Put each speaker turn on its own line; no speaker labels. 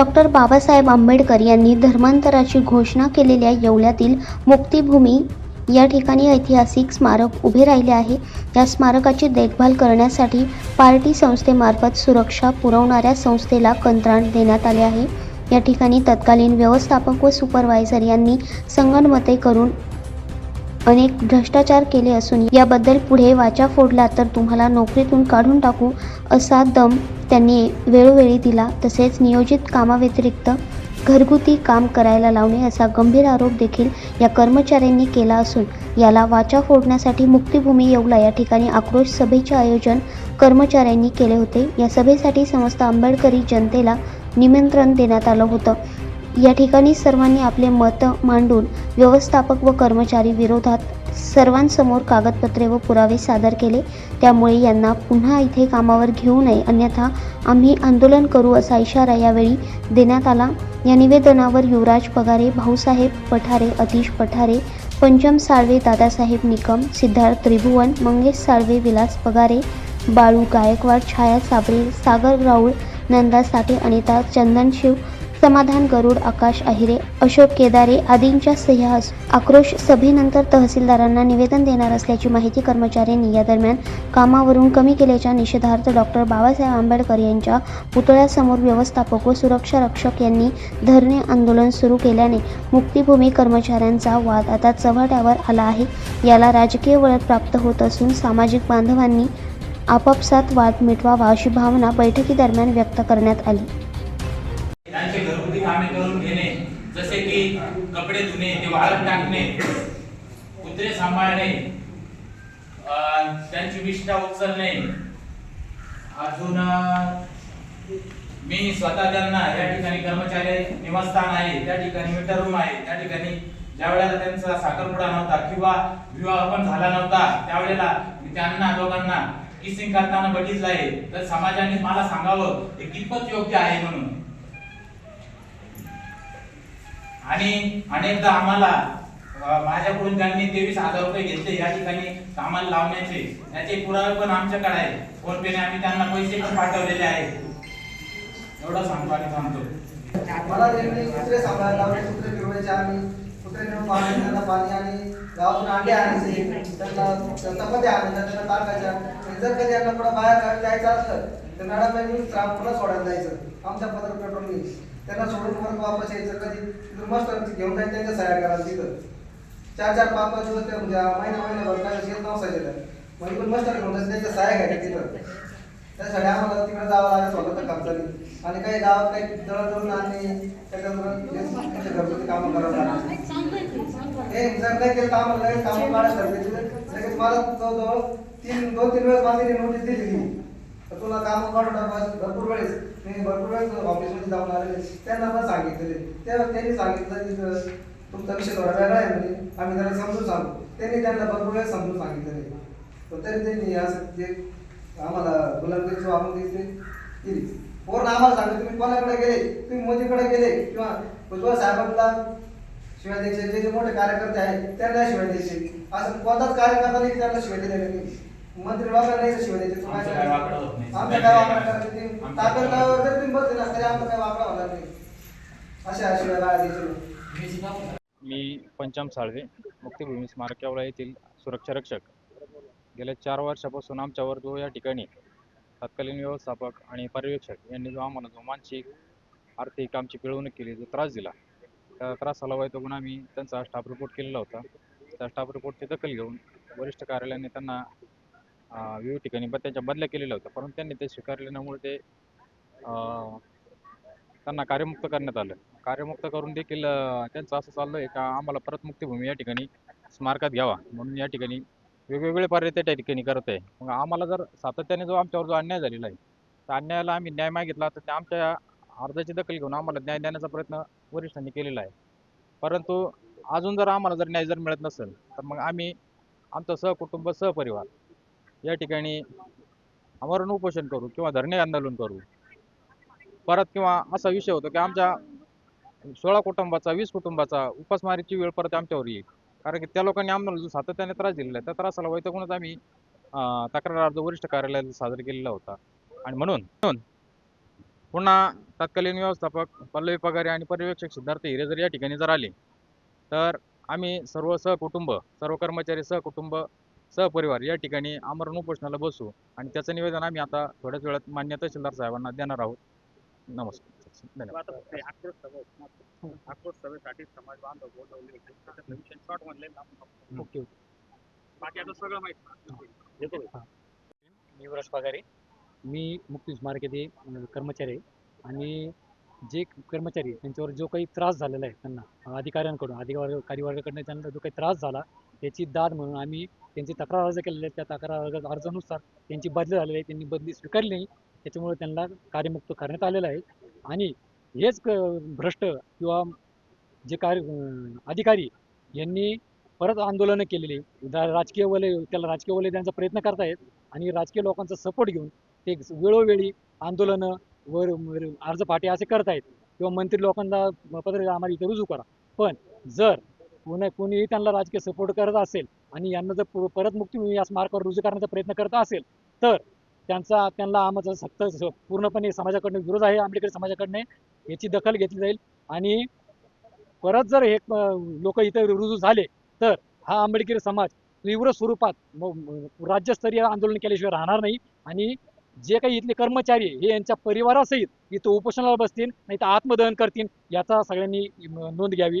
Doctor Babasaheb Ambedkar यांनी धर्मांतराची घोषणा केलेल्या येवल्यातील मुक्तिभूमी या ठिकाणी ऐतिहासिक स्मारक उभे राहिले आहे. या स्मारकाची देखभाल करण्यासाठी पार्टी संस्थेमार्फत सुरक्षा पुरवणाऱ्या संस्थेला कंत्राट देण्यात आले आहे. या ठिकाणी तत्कालीन व्यवस्थापक व सुपरवायझर यांनी संगणमते करून अनेक भ्रष्टाचार केले असून याबद्दल पुढे वाचा फोडला तर तुम्हाला नोकरीतून काढून टाकू असा दम त्यांनी वेळोवेळी दिला तसेच नियोजित कामाव्यतिरिक्त घरगुती काम करायला लावणे असा गंभीर आरोप देखील या कर्मचाऱ्यांनी केला असून याला वाचा फोडण्यासाठी मुक्तिभूमी येवला या ठिकाणी आक्रोश सभेचे आयोजन कर्मचाऱ्यांनी केले होते. या सभेसाठी समस्त आंबेडकरी जनतेला निमंत्रण देण्यात आलं होतं. या ठिकाणी सर्वांनी आपले मत मांडून व्यवस्थापक व कर्मचारी विरोधात सर्वांसमोर कागदपत्रे व पुरावे सादर केले. त्यामुळे यांना पुन्हा इथे कामावर घेऊ नये. अन्यथा आम्ही आंदोलन करू असा इशारा यावेळी देण्यात आला. या निवेदनावर युवराज पगारे भाऊसाहेब पठारे अतिश पठारे पंचम साळवे दादासाहेब निकम सिद्धार्थ त्रिभुवन मंगेश साळवे विलास पगारे बाळू गायकवाड छाया साबरे सागर राऊळ नंदा साठे अनिता चंदनशिव समाधान गरुड आकाश अहिरे अशोक केदारे आदींच्या सह्या आक्रोश सभेनंतर तहसीलदारांना निवेदन देणार असल्याची माहिती कर्मचाऱ्यांनी या दरम्यान कामावरून कमी केल्याच्या निषेधार्थ डॉक्टर बाबासाहेब आंबेडकर यांच्या पुतळ्यासमोर व्यवस्थापक व सुरक्षा रक्षक यांनी धरणे आंदोलन सुरू केल्याने मुक्तिभूमी कर्मचाऱ्यांचा वाद आता चव्हाट्यावर आला आहे. याला राजकीय वळण प्राप्त होत असून सामाजिक बांधवांनी आपापसात वाद मिटवावा अशी भावना बैठकीदरम्यान व्यक्त करण्यात आली.
कपडे धुणे ते वाळत टाकणे कुत्रे सांभाळणे त्यांची विष्ठा उचलणे. अजून मी स्वतः त्यांना या ठिकाणी कर्मचारी निवासस्थान आहे त्या ठिकाणी मीटर रूम आहे. त्या ठिकाणी ज्या वेळेला त्यांचा साखरपुडा नव्हता किंवा विवाह पण झाला नव्हता त्यावेळेला मी त्यांना दोघांना किसिंग करताना बघितलं आहे तर समाजाने मला सांगावं हे कितपत योग्य आहे म्हणून. आणि अनेकदा आम्हाला माझ्याकडून त्यांनी तेवीस हजार रुपये घेतले या ठिकाणी कामाला लावण्याचे. याचे पुरावे पण आमच्याकडे आहे फोन पेने आम्ही त्यांना पैसे पण पाठवलेले आहेत. एवढं सांगतो आणि सांगतो
मला त्यांनी कुत्रे सांभाळायला लावले कुत्रे फिरवायचे आम्ही कुत्रे नेऊन पाणी त्यांना पाणी आणि गावातून अंडे आणायचे. त्यांना चपात्या आणायच्या त्यांना टाकायच्या जर कधी यांना कुठं बाहेर जायचं असलं तर मॅडम पुन्हा सोडायला जायचं. आमच्या पत्र पेट्रोल त्यांना सोडून परत वापस यायचं? कधी? मस्त घेऊन जायचं त्यांच्या सह्या करायला तिथं. चार चार पाच पाच दिवस ते म्हणजे महिना महिना भर काय येत नसायचे तर मग इकडून मस्त घेऊन जायचं त्यांच्या सह्या घ्यायच्या तिथं. त्यासाठी आम्हाला तिकडे जावं लागत होतं खर्चाने. आणि काही गावात काही दळण आणणे त्याच्यामुळे घरगुती कामं करावं हे जर नाही केलं तर आम्हाला लगेच कामं काढायला लगेच मला जवळजवळ तीन दोन तीन वेळेस माझी नोटीस दिली तर तुला काम काढून भरपूर वेळेस. मी भरपूर वेळेस ऑफिसमध्ये जाऊन आलेले त्यांना पण सांगितलेले तेव्हा त्यांनी सांगितलं की तुमचा विषय थोडा वेगळा आहे म्हणजे आम्ही त्याला समजून सांगू. त्यांनी त्यांना भरपूर वेळेस समजून सांगितलेले तर तरी त्यांनी असं जे आम्हाला गुलामगिरीची वापरून दिली केली. पूर्ण आम्हाला सांगितलं तुम्ही कोणाकडे गेले? तुम्ही मोदीकडे गेले? किंवा भुजबळ साहेबांना शिवाय द्यायचे जे जे मोठे कार्यकर्ते आहेत त्यांना शिवाय द्यायचे असं कोणताच कार्यकर्ता नाही त्यांना शिवाय दिलेले नाही. मंत्री लोकांना नाही शिवाय द्यायचे तुम्ही
आमचं काय वाकडं होत नाही.
आमचं काय वाकडं करायचं ते?
आमचं
जर तुम्ही बसले ना तरी आमचं काय वाकडं होणार नाही. अशा शिवाय राहा द्यायचे नाही.
मी पंचम साळवे मुक्तिभूमी स्मारक येवला येथील सुरक्षा रक्षक. गेल्या चार वर्षापासून आमच्यावर जो या ठिकाणी तत्कालीन व्यवस्थापक आणि पर्यवेक्षक यांनी जो आम्हाला जो मानसिक आर्थिक आमची पिळवणूक केली जो त्रास दिला त्या त्रासाला वैतागून आम्ही त्यांचा स्टाफ रिपोर्ट केलेला होता. त्या स्टाफ रिपोर्टची दखल घेऊन वरिष्ठ कार्यालयाने त्यांना विविध ठिकाणी ब त्यांच्या बदल्या केलेल्या होत्या. परंतु त्यांनी ते स्वीकारल्यामुळे ते त्यांना कार्यमुक्त करण्यात आलं. कार्यमुक्त करून देखील त्यांचं असं चाललं आहे का आम्हाला परत मुक्तिभूमी या ठिकाणी स्मारकात घ्यावा. म्हणून या ठिकाणी वेगवेगळे पर्याय त्या ठिकाणी करत आहे. मग आम्हाला जर सातत्याने जो आमच्यावर जो अन्याय झालेला आहे त्या अन्यायाला आम्ही न्याय मागितला तर ते आमच्या अर्जाची दखल घेऊन आम्हाला न्याय देण्याचा प्रयत्न वरिष्ठांनी केलेला आहे. परंतु अजून जर आम्हाला जर न्याय जर मिळत नसेल तर मग आम्ही आमचं सहकुटुंब सहपरिवार या ठिकाणी आमरण उपोषण करू किंवा धरणे आंदोलन करू. परत किंवा असा विषय होतो की आमच्या सोळा कुटुंबाचा वीस कुटुंबाचा उपासमारीची वेळ परत आमच्यावर येईल. कारण की त्या लोकांनी आम्हाला जो सातत्याने त्रास दिलेला आहे. त्या त्रासाला वैतकूनच आम्ही तक्रार अर्ज वरिष्ठ कार्यालयात सादर केलेला होता. आणि म्हणून म्हणून पुन्हा तत्कालीन व्यवस्थापक पल्लवी पगारे आणि पर्यवेक्षक सिद्धार्थ हिरे जर या ठिकाणी जर आले तर आम्ही सर्व सहकुटुंब सर्व कर्मचारी सहकुटुंब सहपरिवार या ठिकाणी आमरण उपोषणाला बसू आणि त्याचं निवेदन आम्ही आता थोड्याच वेळात मान्य तहसीलदार साहेबांना देणार आहोत. नमस्कार. धन्यवाद.
युवराज पगारे. मी मुक्ती स्मारक येथे अं, कर्मचारी आहे. आणि जे कर्मचारी त्यांच्यावर जो काही त्रास झालेला आहे त्यांना अधिकाऱ्यांकडून अधिकारी कार्यवर्गाकडनं त्यांना जो काही त्रास झाला त्याची दाद म्हणून आम्ही त्यांची तक्रार अर्ज केलेली आहे. त्या तक्रार अर्ज अर्जानुसार त्यांची बदली झालेली आहे. त्यांनी बदली स्वीकारली नाही. त्याच्यामुळे त्यांना कार्यमुक्त करण्यात आलेलं आहे. आणि हेच क भ्रष्ट किंवा जे कार्य अधिकारी यांनी परत आंदोलनं केलेली राजकीय वलय त्याला राजकीय वलय द्यायचा प्रयत्न करतायत आणि राजकीय लोकांचा सपोर्ट घेऊन ते वेळोवेळी आंदोलनं वर वर अर्ज पाठी असे करतायत. किंवा मंत्री लोकांना पत्र आम्हाला इथे रुजू करा. पण जर कोणी कोणीही त्यांना राजकीय सपोर्ट करत असेल आणि यांना जर परत मुक्ती या स्मारकावर रुजू करण्याचा प्रयत्न करत असेल तर त्यांचा त्यांना आमचा सक्त पूर्णपणे समाजाकडनं विरोध आहे आंबेडकरी समाजाकडनं याची दखल घेतली जाईल. आणि परत जर हे लोक इथे रुजू झाले तर हा आंबेडकरी समाज तीव्र स्वरूपात राज्यस्तरीय आंदोलन केल्याशिवाय राहणार नाही. आणि जे काही इथले कर्मचारी हे यांच्या परिवारासहित इथं उपोषणाला बसतील नाही तर आत्मदहन करतील याचा सगळ्यांनी नोंद घ्यावी.